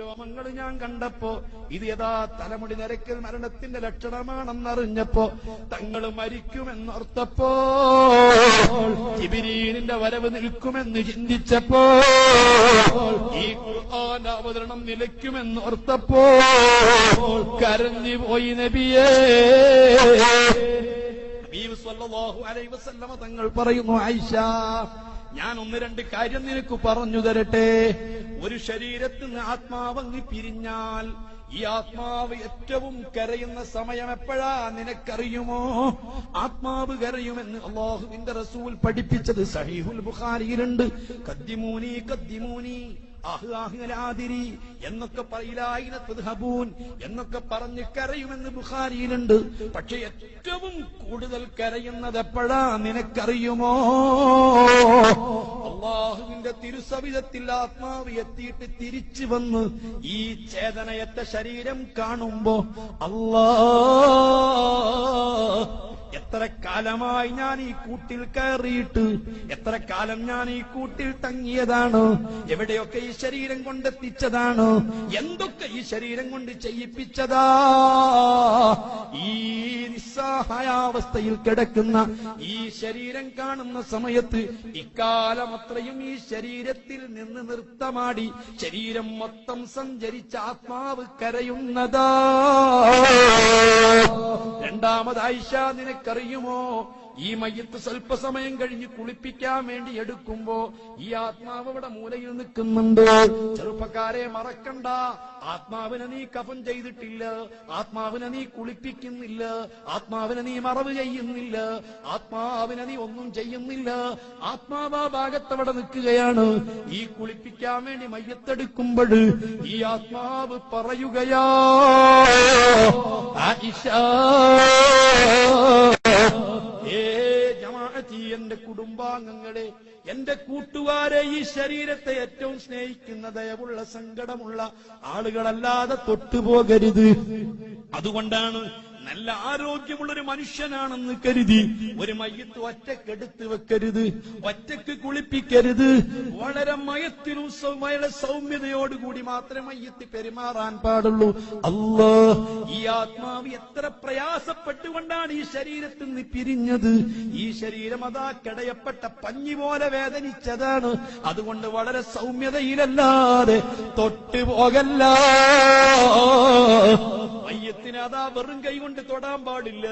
രോമങ്ങൾ ഞാൻ കണ്ടപ്പോ ഇത് യഥാ തലമുടി നിരക്കൽ മരണത്തിന്റെ ലക്ഷണമാണെന്നറിഞ്ഞപ്പോ തങ്ങൾ മരിക്കുമെന്നോർത്തപ്പോ ജിബിരീനിന്റെ വരവ് നിൽക്കുമെന്ന് ചിന്തിച്ചപ്പോ ഈ അവതരണം നിലയ്ക്കുമെന്നോർത്തപ്പോ കരഞ്ഞു പോയി നബിയേ. ഹബീബ് സല്ലല്ലാഹു അലൈഹി വസല്ലമ തങ്ങൾ പറയുന്നു ആയിഷ ഞാൻ ഒന്ന് രണ്ട് കാര്യം നിനക്ക് പറഞ്ഞു തരട്ടെ. ഒരു ശരീരത്തിൽ നിന്ന് ആത്മാവങ്ങി പിരിഞ്ഞാൽ ഈ ആത്മാവ് ഏറ്റവും കരയുന്ന സമയം എപ്പോഴാ നിനക്കറിയുമോ? ആത്മാവ് കരയുമെന്ന് അള്ളാഹുവിന്റെ റസൂൽ പഠിപ്പിച്ചത് സഹീഹുൽ ബുഖാരിയിലുണ്ട്. കദ്ദിമൂനി കദ്ദിമൂനി. ആഹ്ലാതിരി എന്നൊക്കെ പറയിലായിനത്തുഹബൂൻ എന്നൊക്കെ പറഞ്ഞ് കരയുമെന്ന് ബുഖാരിയിലുണ്ട്. പക്ഷെ ഏറ്റവും കൂടുതൽ കരയുന്നത് എപ്പോഴാ നിനക്കറിയുമോ? അള്ളാഹുവിന്റെ തിരുസവിധത്തിൽ ആത്മാവ് എത്തിയിട്ട് തിരിച്ചു വന്ന് ഈ ചേതനയത്തെ ശരീരം കാണുമ്പോ അല്ലാ എത്ര കാലമായി ഞാൻ ഈ കൂട്ടിൽ കയറിയിട്ട്? എത്ര കാലം ഞാൻ ഈ കൂട്ടിൽ തങ്ങിയതാണ്? എവിടെയൊക്കെ ഈ ശരീരം കൊണ്ടെത്തിച്ചതാണ് എന്തൊക്കെ ഈ ശരീരം കൊണ്ട് ചെയ്യിപ്പിച്ചതാ? ഈ നിസ്സഹായാവസ്ഥയിൽ കിടക്കുന്ന ഈ ശരീരം കാണുന്ന സമയത്ത് ഇക്കാലം അത്രയും ഈ ശരീരത്തിൽ നിന്ന് നൃത്തമാടി ശരീരം മൊത്തം സഞ്ചരിച്ച ആത്മാവ് കരയുന്നതാ. രണ്ടാമത് ആയിഷ നിനക്കറിയുമോ ഈ മയ്യത്ത് സ്വല്പസമയം കഴിഞ്ഞ് കുളിപ്പിക്കാൻ വേണ്ടി എടുക്കുമ്പോ ഈ ആത്മാവ് ഇവിടെ മൂലയിൽ നിൽക്കുന്നുണ്ട്. ചെറുപ്പക്കാരെ മറക്കണ്ട. ആത്മാവിനെ നീ കഫൻ ചെയ്തിട്ടില്ല. ആത്മാവിനെ നീ കുളിപ്പിക്കുന്നില്ല. ആത്മാവിനെ നീ മറവ് ചെയ്യുന്നില്ല. ആത്മാവിനെ നീ ഒന്നും ചെയ്യുന്നില്ല. ആത്മാവ് ആ ഭാഗത്തവിടെ നിൽക്കുകയാണ്. ഈ കുളിപ്പിക്കാൻ വേണ്ടി മയ്യത്തെടുക്കുമ്പോൾ ഈ ആത്മാവ് പറയുകയാ ആയിഷ കുടുംബാംഗങ്ങളെ എന്റെ കൂട്ടുകാരെ ഈ ശരീരത്തെ ഏറ്റവും സ്നേഹിക്കുന്ന ദയവുള്ള സങ്കടമുള്ള ആളുകളല്ലാതെ തൊട്ടുപോകരുത്. അതുകൊണ്ടാണ് നല്ല ആരോഗ്യമുള്ള ഒരു മനുഷ്യനാണെന്ന് കരുതി ഒരു മയ്യത്ത് ഒറ്റക്കെടുത്ത് വെക്കരുത് ഒറ്റയ്ക്ക് കുളിപ്പിക്കരുത്. വളരെ മയത്തിനും സൗമ്യതയോടുകൂടി മാത്രമേ മയ്യത്ത് പെരുമാറാൻ പാടുള്ളൂ. അല്ലോ ഈ ആത്മാവ് എത്ര പ്രയാസപ്പെട്ടുകൊണ്ടാണ് ഈ ശരീരത്തിൽ നിന്ന് പിരിഞ്ഞത്? ഈ ശരീരം അതാ കിടയപ്പെട്ട പഞ്ഞി പോലെ വേദനിച്ചതാണ്. അതുകൊണ്ട് വളരെ സൗമ്യതയിലല്ലാതെ തൊട്ടുപോകല്ല മയ്യത്തിന് അതാ വെറും കൈ കൊണ്ട് തൊടാൻ പാടില്ല.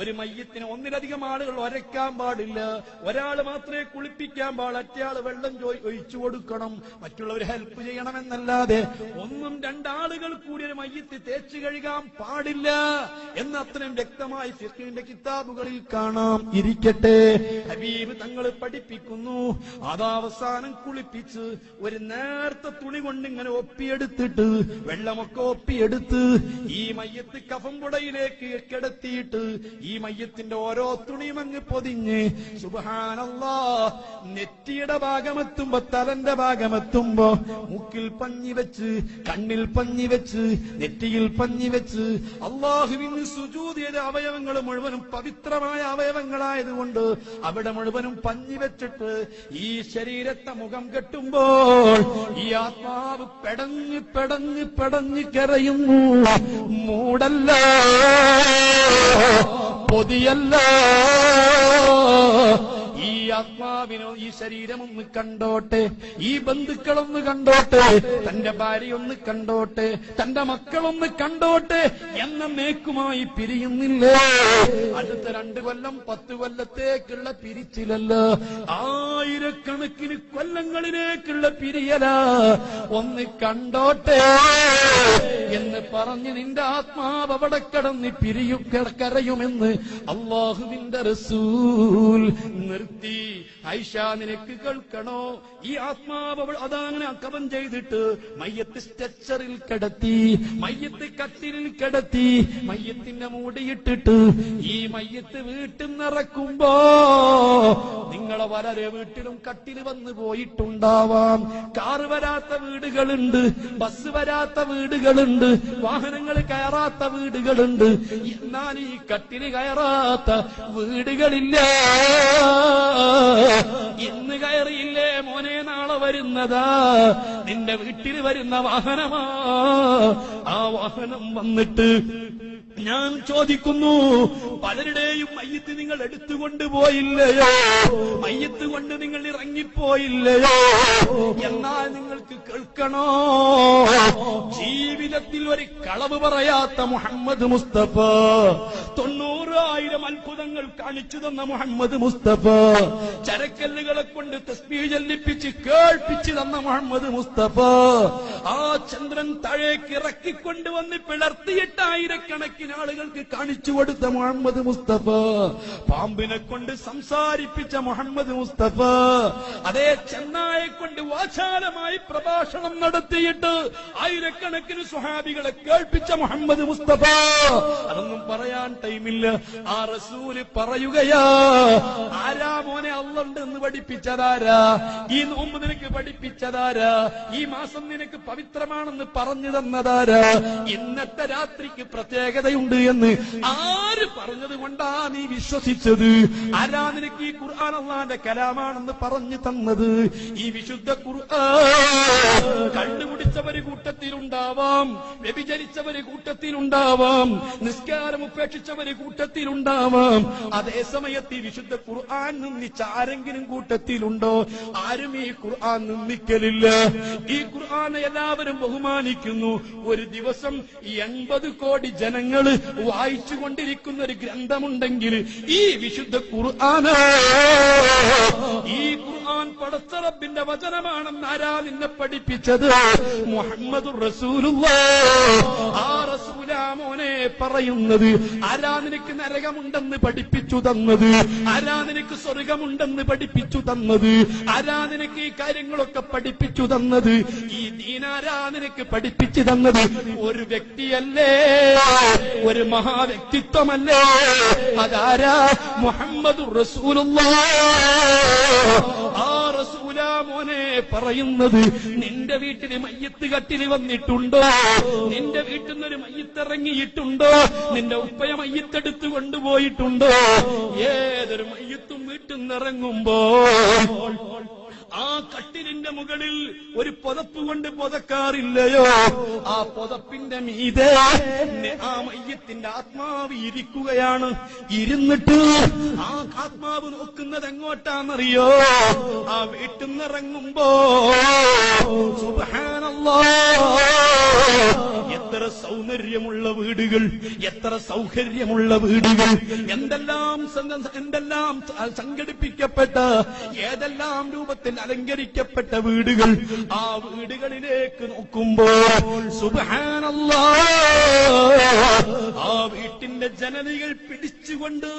ഒരു മയ്യത്തിന് ഒന്നിലധികം ആളുകൾ ഒരയ്ക്കാൻ പാടില്ല. ഒരാൾ മാത്രമേ കുളിപ്പിക്കാൻ പാടില്ല വെള്ളം ഒഴിച്ചു കൊടുക്കണം. മറ്റുള്ളവർ ഹെൽപ്പ് ചെയ്യണമെന്നല്ലാതെ ഒന്നും രണ്ടാളുകൾ കൂടി ഒരു മയ്യത്ത് തേച്ചു കഴുകാൻ പാടില്ല എന്ന് അത്രയും വ്യക്തമായി ഫിഖിന്റെ കിതാബുകളിൽ കാണാം. ഇരിക്കട്ടെ. ഹബീബ് തങ്ങൾ പഠിപ്പിക്കുന്നു. അതാവസാനം കുളിപ്പിച്ച് ഒരു നേർത്ത തുണി കൊണ്ട് ഇങ്ങനെ ഒപ്പിയെടുത്തിട്ട് വെള്ളമൊക്കെ ഒപ്പിയെടുത്ത് ഈ മയ്യത്ത് കഫംപുടയിലേക്ക് കിടത്തിയിട്ട് ഈ മയ്യത്തിന്റെ ഓരോ തുണിയും അങ്ങ് പൊതിഞ്ഞ് സുബഹാനല്ലാ നെറ്റിയുടെ ഭാഗമെത്തുമ്പോ തലന്റെ ഭാഗമെത്തുമ്പോ മുക്കിൽ പഞ്ഞി വെച്ച് കണ്ണിൽ പഞ്ഞി വെച്ച് നെറ്റിയിൽ പഞ്ഞി വെച്ച് അള്ളാഹുവിന് സുജൂതിയുടെ അവയവങ്ങൾ മുഴുവനും പവിത്രമായ അവയവങ്ങളായതുകൊണ്ട് അവിടെ മുഴുവനും പഞ്ഞി വെച്ചിട്ട് ഈ ശരീരത്തെ മുഖം കെട്ടുമ്പോൾ ഈ ആത്മാവ് പെടഞ്ഞ് പെടഞ്ഞ് പെടഞ്ഞ് കരയുന്നു. മൂടല്ല? പൊതിയല്ല. ആത്മാവിനോ ഈ ശരീരം ഒന്ന് കണ്ടോട്ടെ ഈ ബന്ധുക്കളൊന്ന് കണ്ടോട്ടെ തന്റെ ഭാര്യ ഒന്ന് കണ്ടോട്ടെ തന്റെ മക്കളൊന്ന് കണ്ടോട്ടെ എന്ന മേക്കുമായി പിരിയുന്നില്ലേ? അടുത്ത രണ്ട് കൊല്ലം പത്ത് കൊല്ലത്തേക്കുള്ള പിരിച്ചിലല്ല ആയിരക്കണക്കിന് കൊല്ലങ്ങളിലേക്കുള്ള പിരിയല. ഒന്ന് കണ്ടോട്ടെ എന്ന് പറഞ്ഞ് നിന്റെ ആത്മാവ് അവിടെ കടന്ന് പിരിയും കരയുമെന്ന് അള്ളാഹുവിന്റെ റസൂൽ നിർത്തി. ഐഷ നിനക്ക് കേൾക്കണോ? ഈ ആത്മാവ് അതങ്ങനെ അക്കവം ചെയ്തിട്ട് മയ്യത്ത് സ്ട്രെച്ചറിൽ കിടത്തി മയ്യത്ത് കത്തിരിൽ കിടത്തി മയ്യത്തിന്റെ മൂടിയിട്ടിട്ട് ഈ മയ്യത്ത് വീട്ടിൽ നിറക്കുമ്പോ നിങ്ങളെ വളരെ വീട്ടിലും കട്ടിൽ വന്നു പോയിട്ടുണ്ടാവാം. കാറ് വരാത്ത വീടുകളുണ്ട് ബസ് വരാത്ത വീടുകളുണ്ട് വാഹനങ്ങൾ കയറാത്ത വീടുകളുണ്ട്. എന്നാൽ ഈ കട്ടിൽ കയറാത്ത വീടുകളില്ല. ഇന്ന് കയറിയില്ലേ മോനെ നാളെ വരുന്നതാ. നിന്റെ വീട്ടിൽ വരുന്ന വാഹനമാ. ആ വാഹനം വന്നിട്ട് ഞാൻ ചോദിക്കുന്നു പലരുടെയും മയ്യത്ത് നിങ്ങൾ എടുത്തുകൊണ്ട് പോയില്ലയോ? മയ്യത്ത് കൊണ്ട് നിങ്ങൾ ഇറങ്ങിപ്പോയില്ലയോ? എന്നാൽ നിങ്ങൾക്ക് കേൾക്കണോ? ജീവിതത്തിൽ ഒരു കളവ് പറയാത്ത മുഹമ്മദ് മുസ്തഫ തൊണ്ണൂറായിരം അത്ഭുതങ്ങൾ കാണിച്ചു തന്ന മുഹമ്മദ് മുസ്തഫ. ചരക്കല്ലുകളെ കൊണ്ട് തസ്ബീ ചൊല്ലിപ്പിച്ച് കേൾപ്പിച്ചു തന്ന മുഹമ്മദ് മുസ്തഫ. ആ ചന്ദ്രൻ താഴേക്ക് ഇറക്കിക്കൊണ്ടുവന്ന് പിളർത്തിയിട്ട് ആയിരക്കണക്കിന് ആളുകൾക്ക് കാണിച്ചു കൊടുത്ത മുഹമ്മദ് മുസ്തഫ. പാമ്പിനെ കൊണ്ട് സംസാരിപ്പിച്ച മുഹമ്മദ് മുസ്തഫ. അതേ ചെന്നായെ കൊണ്ട് വാചാലമായി പ്രഭാഷണം നടത്തിയിട്ട് ആയിരക്കണക്കിന് സുഹാബികളെ കേൾപ്പിച്ച മുഹമ്മദ് മുസ്തഫ. അതൊന്നും പറയാൻ ടൈമില്ല. ആ റസൂൽ പറയുകയാ ആരാ മോനെ പഠിപ്പിച്ചതാരാ? ഈ നോമ്പ് നിനക്ക് പഠിപ്പിച്ചതാരാ? ഈ മാസം നിനക്ക് പവിത്രമാണെന്ന് പറഞ്ഞു തന്നതാരാ ഇന്നത്തെ രാത്രിക്ക് പ്രത്യേകതയുണ്ട് എന്ന് ആര് പറഞ്ഞത് കൊണ്ടാ നീ വിശ്വസിച്ചത്? ആരാ നിനക്ക് ഈ ഖുർആൻ അള്ളാന്റെ കലാമാണെന്ന് പറഞ്ഞു തന്നത്? ഈ വിശുദ്ധ ഖുർആൻ കണ്ടുപിടിച്ചവര് കൂട്ടത്തിലുണ്ടാവാം വ്യഭിചരിച്ചവര് കൂട്ടത്തിലുണ്ടാവാം നിസ്കാരം ഉപേക്ഷിച്ചവര് കൂട്ടത്തിലുണ്ടാവാം. അതേ സമയത്ത് ഈ വിശുദ്ധ ഖുർആൻ നിന്നിച്ച ആരെങ്കിലും കൂട്ടത്തിലുണ്ടോ? ആരും ഈ ഖുർആൻ നിന്ദിക്കലില്ല. ഈ ഖുർആൻ എല്ലാവരും ബഹുമാനിക്കുന്നു. ഒരു ദിവസം എൺപത് കോടി ജനങ്ങൾ വായിച്ചു കൊണ്ടിരിക്കുന്ന ഒരു ഗ്രന്ഥമുണ്ടെങ്കിൽ ഈ വിശുദ്ധ ഖുർആൻ ഈ ഖുർആൻ പടത്തറബിന്റെ വചനമാണെന്ന് ആരാ നിന്നെ പഠിപ്പിച്ചത്? മുഹമ്മദ് റസൂലുള്ള. ആ മോനെ പറയുന്നത്? ആരാ നിനക്ക് നരകമുണ്ടെന്ന് പഠിപ്പിച്ചു തന്നത്? ആരാ നിനക്ക് സ്വർഗമുണ്ടെന്ന് പഠിപ്പിച്ചു തന്നത്? ആരാ നിനക്ക് ഈ കാര്യങ്ങളൊക്കെ പഠിപ്പിച്ചു തന്നത്? ഈ ദീനാരാ നിനക്ക് പഠിപ്പിച്ചു തന്നത്? ഒരു വ്യക്തിയല്ലേ? ഒരു മഹാവ്യക്തിത്വമല്ലേ? അതാരാ? മുഹമ്മദ് റസൂലുള്ള. പറയുന്നത് നിന്റെ വീട്ടിൽ മയ്യത്ത് കട്ടിൽ വന്നിട്ടുണ്ടോ? നിന്റെ വീട്ടിൽ നിന്നൊരു മയ്യത്തിറങ്ങിയിട്ടുണ്ടോ? നിന്റെ ഉപ്പയ മയ്യത്തെടുത്ത് കൊണ്ടുപോയിട്ടുണ്ടോ? ഏതൊരു മയ്യത്തും വീട്ടിൽ നിന്ന് ഇറങ്ങുമ്പോ ആ കട്ടിലിന്റെ മുകളിൽ ഒരു പുതപ്പ് കൊണ്ട് പുതക്കാറില്ലയോ? ആ പുതപ്പിന്റെ മീതെ ആ മയ്യത്തിന്റെ ആത്മാവ് ഇരിക്കുകയാണ്. ഇരുന്നിട്ട് ആ ആത്മാവ് നോക്കുന്നത് എങ്ങോട്ടാണെന്നറിയോ? ആ വീട്ടിൽ നിന്നിറങ്ങുമ്പോ സുബ്ഹാനല്ലാ എത്ര സൗന്ദര്യമുള്ള വീടുകൾ എത്ര സൗകര്യമുള്ള വീടുകൾ. എന്തെല്ലാം എന്തെല്ലാം സംഘടിപ്പിക്കപ്പെട്ട ഏതെല്ലാം രൂപത്തിൽ അലങ്കരിക്കപ്പെട്ട വീടുകൾ ആ വീടുകളിലേക്ക് നോക്കുമ്പോൾ സുബാനല്ല ആ വീട്ടിന്റെ ജനനികൾ പിടിച്ചുകൊണ്ട്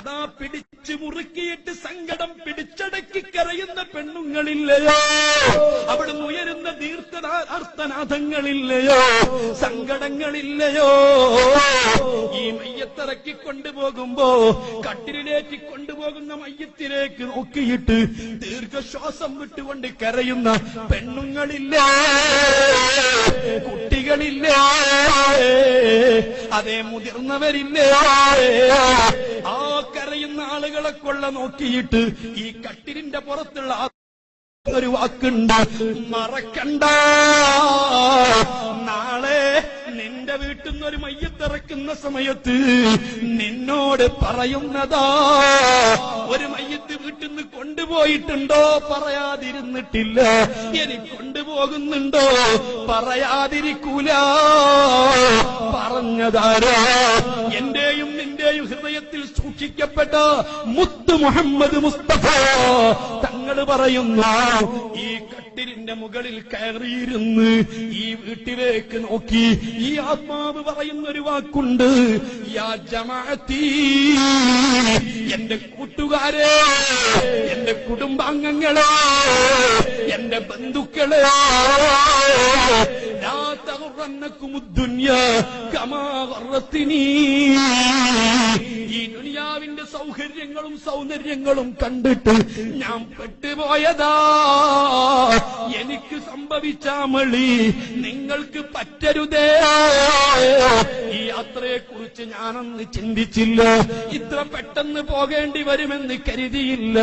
അതാ പിടിച്ചു മുറുക്കിയിട്ട് സങ്കടം പിടിച്ചടക്കി കരയുന്ന പെണ്ണുങ്ങളില്ലയോ? അവിടുന്ന് ഉയരുന്ന ദീർഘ അർത്ഥനാഥങ്ങളില്ലയോ സങ്കടങ്ങളില്ലയോ? ഈ മയ്യത്തിറക്കി കൊണ്ടുപോകുമ്പോ കട്ടിലേക്ക് കൊണ്ടുപോകുന്ന മയ്യത്തിലേക്ക് നോക്കിയിട്ട് ദീർഘശ്വാസം വിട്ടുകൊണ്ട് കരയുന്ന പെണ്ണുങ്ങളില്ലേ. കുട്ടികളില്ലേ. അതേ മുതിർന്നവരില്ലേ. ആ കരയുന്ന ആളുകളെ കൊള്ള നോക്കിയിട്ട് ഈ കട്ടിലിന്റെ പുറത്തുള്ള ഒരു വാക്കുണ്ട്. മറക്കണ്ട. നാളെ നിന്റെ വീട്ടിൽ നിന്ന് ഒരു മയ്യത്തിറക്കുന്ന സമയത്ത് നിന്നോട് പറയുന്നതാ. ഒരു മയ്യത്ത് വീട്ടിൽ നിന്ന് കൊണ്ടുപോയിട്ടുണ്ടോ? പറയാതിരുന്നിട്ടില്ല. ഇനി കൊണ്ടുപോകുന്നുണ്ടോ? പറയാതിരിക്കൂല. പറഞ്ഞതാരോ? എന്റെയും നിന്റെയും ഹൃദയത്തിൽ സൂക്ഷിക്കപ്പെട്ട മുത്ത് മുഹമ്മദ് മുസ്തഫ. തങ്ങൾ പറയുന്നു ഈ കട്ടിലിന്റെ മുകളിൽ കയറിയിരുന്ന് ഈ വീട്ടിലേക്ക് നോക്കി ഈ ആത്മാവ് പറയുന്ന ഒരു വാക്കുണ്ട് യാ എന്റെ കൂട്ടുകാരെ എന്റെ കുടുംബാംഗങ്ങളെ എന്റെ ബന്ധുക്കളെ غرنكم الدنيا كما غرتني ഈ ദുനിയാവിന്റെ സൗകര്യങ്ങളും സൗന്ദര്യങ്ങളും കണ്ടിട്ട് ഞാൻ പെട്ടുപോയതാ. എനിക്ക് സംഭവിച്ച മളി നിങ്ങൾക്ക് പറ്റരുതേ. ഈ യാത്രയെ കുറിച്ച് ഞാനൊന്ന് ചിന്തിച്ചില്ല. ഇത്ര പെട്ടെന്ന് പോകേണ്ടി വരുമെന്ന് കരുതിയില്ല.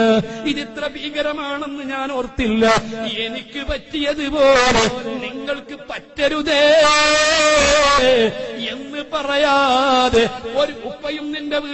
ഇതിത്ര ഭീകരമാണെന്ന് ഞാൻ ഓർത്തില്ല. എനിക്ക് പറ്റിയതുപോലെ നിങ്ങൾക്ക് പറ്റരുതേ എന്ന് പറയാതെ ഒരു ഉപ്പയും നിന്റെ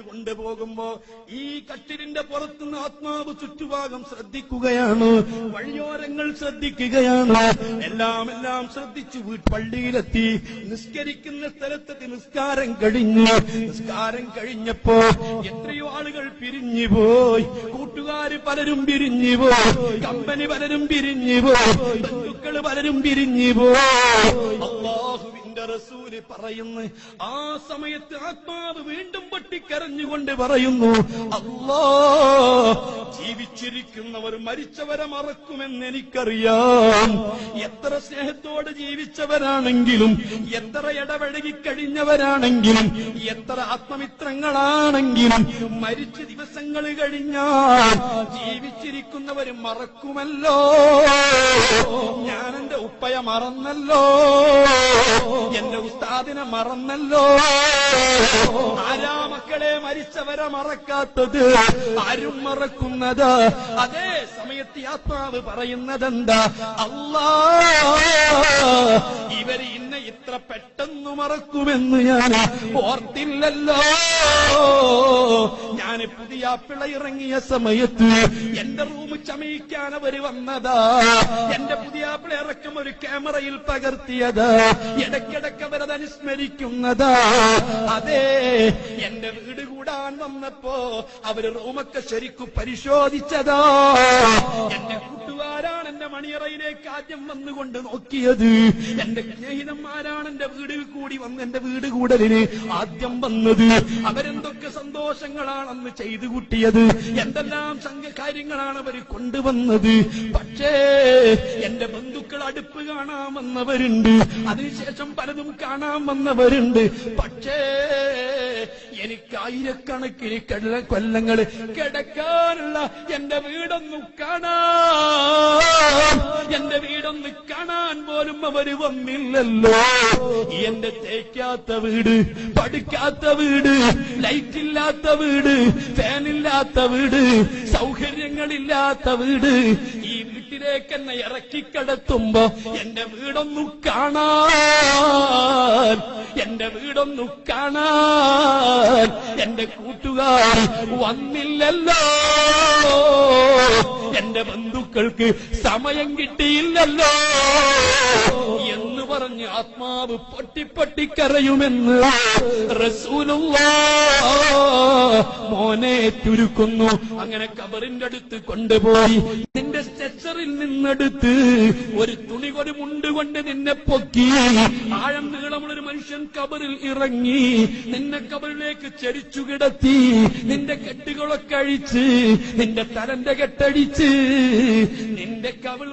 കൊണ്ടുപോകുമ്പോ ഈ കട്ടിലിന്റെ പുറത്തുനിന്ന് ആത്മാവ് ചുറ്റുഭാഗം ശ്രദ്ധിക്കുകയാണ്. വഴിയോരങ്ങൾ ശ്രദ്ധിക്കുകയാണ്. എല്ലാം എല്ലാം ശ്രദ്ധിച്ചു പള്ളിയിലെത്തി. നിസ്കരിക്കുന്ന സ്ഥലത്തെത്തി നിസ്കാരം കഴിഞ്ഞു. നിസ്കാരം കഴിഞ്ഞപ്പോ എത്രയോ ആളുകൾ പിരിഞ്ഞു പോയി. കൂട്ടുകാര് പലരും പിരിഞ്ഞു പോയി. കമ്പനി പലരും പിരിഞ്ഞു പോയി. ബന്ധുക്കൾ പലരും പിരിഞ്ഞു പോയി. റസൂൽ പറയുന്നു ആ സമയത്ത് ആത്മാവ് വീണ്ടും പൊട്ടിക്കരഞ്ഞുകൊണ്ട് പറയുന്നു അല്ലാ ജീവിച്ചിരിക്കുന്നവർ മരിച്ചവരെ മറക്കുമെന്ന് എനിക്കറിയാം. എത്ര സ്നേഹത്തോടെ ജീവിച്ചവരാണെങ്കിലും എത്ര ഇടപഴകി കഴിഞ്ഞവരാണെങ്കിലും എത്ര ആത്മമിത്രങ്ങളാണെങ്കിലും മരിച്ച ദിവസങ്ങൾ കഴിഞ്ഞാൽ ജീവിച്ചിരിക്കുന്നവർ മറക്കുമല്ലോ. ഞാൻ എന്റെ ഉപ്പയ മറന്നല്ലോ. എന്റെ ഉസ്താദിനെ മറന്നല്ലോ. ആരാ മക്കളെ മരിച്ചവരെ മറക്കാത്തത്? ആരും മറക്കുന്നത്? അതേ സമയത്ത് ആത്മാവ് പറയുന്നതെന്താ? അല്ലാ ഇവർ ഇത്ര പെട്ടെന്ന് മറക്കുമെന്ന് ഞാൻ ഓർത്തില്ലല്ലോ. ഞാൻ പുതിയ പിള ഇറങ്ങിയ സമയത്ത് എന്റെ റൂം ചമയിക്കാൻ അവർ വന്നതാ. എന്റെ പുതിയ പിള ഇറക്കം ഒരു ക്യാമറയിൽ പകർത്തിയത്. ഇടയ്ക്കിടയ്ക്ക് അവരത് അനുസ്മരിക്കുന്നതാ. അതെ എന്റെ വീട് കൂടാൻ വന്നപ്പോ അവർ റൂമൊക്കെ ശരിക്കും പരിശോധിച്ചതാ. എന്റെ കൂട്ടുകാരാണ് എന്റെ മണിയറയിലേക്ക് ആദ്യം വന്നുകൊണ്ട് നോക്കിയത്. എന്റെ സ്നേഹിതന്മാരാണ് എന്റെ വീട് കൂടി വന്ന് എന്റെ വീട് കൂടലിന് ആദ്യം വന്നത്? അവരെന്തൊക്കെ സന്തോഷങ്ങളാണെന്ന് ചെയ്തു കൂട്ടിയത്? എന്തെല്ലാം സംഘ കാര്യങ്ങളാണ് അവർ കൊണ്ടുവന്നത്? പക്ഷേ എന്റെ ബന്ധുക്കൾ അടുപ്പ് കാണാൻ വന്നവരുണ്ട്. അതിനുശേഷം പലതും കാണാൻ വന്നവരുണ്ട്. പക്ഷേ എനിക്ക് ആയിരക്കണക്കിന് കടല കൊല്ലങ്ങൾ കിടക്കാനുള്ള എന്റെ വീടൊന്നും കാണാൻ എന്റെ വീടൊന്ന് കാണാൻ പോലും അവർ വന്നില്ലല്ലോ. എന്റെ തേക്കാത്ത വീട് പഠിക്കാത്ത വീട് ലൈറ്റ് ഇല്ലാത്ത വീട് ഫാനില്ലാത്ത വീട് സൗകര്യങ്ങളില്ലാത്ത വീട്. ഈ വീട്ടിലേക്ക് എന്നെ ഇറക്കിക്കടത്തുമ്പോ എന്റെ വീടൊന്നു കാണാൻ എന്റെ വീടൊന്നു കാണാൻ എന്റെ കൂട്ടുകാർ വന്നില്ലല്ലോ. എന്റെ ബന്ധുക്കൾക്ക് സമയം കിട്ടിയില്ലല്ലോ. എന്ന് പറഞ്ഞ് ആത്മാവ് പൊട്ടിപ്പൊട്ടിക്കരയുമെന്ന് മോനെ ചുരുക്കുന്നു. അങ്ങനെ കബറിന്റെ അടുത്ത് കൊണ്ടുപോയി. നിന്റെ സ്റ്റെച്ചറിൽ നിന്നെടുത്ത് ഒരു തുണി ഒരു മുണ്ട് കൊണ്ട് നിന്നെ പൊക്കി. ആഴം നീളമുള്ള ഒരു മനുഷ്യൻ കബറിൽ ഇറങ്ങി. നിന്നെ കബറിലേക്ക് ചരിച്ചു കിടത്തി. നിന്റെ കെട്ടുകളൊക്കെ അഴിച്ച്. നിന്റെ തലന്റെ കെട്ടടിച്ച് നിന്റെ കവിൾ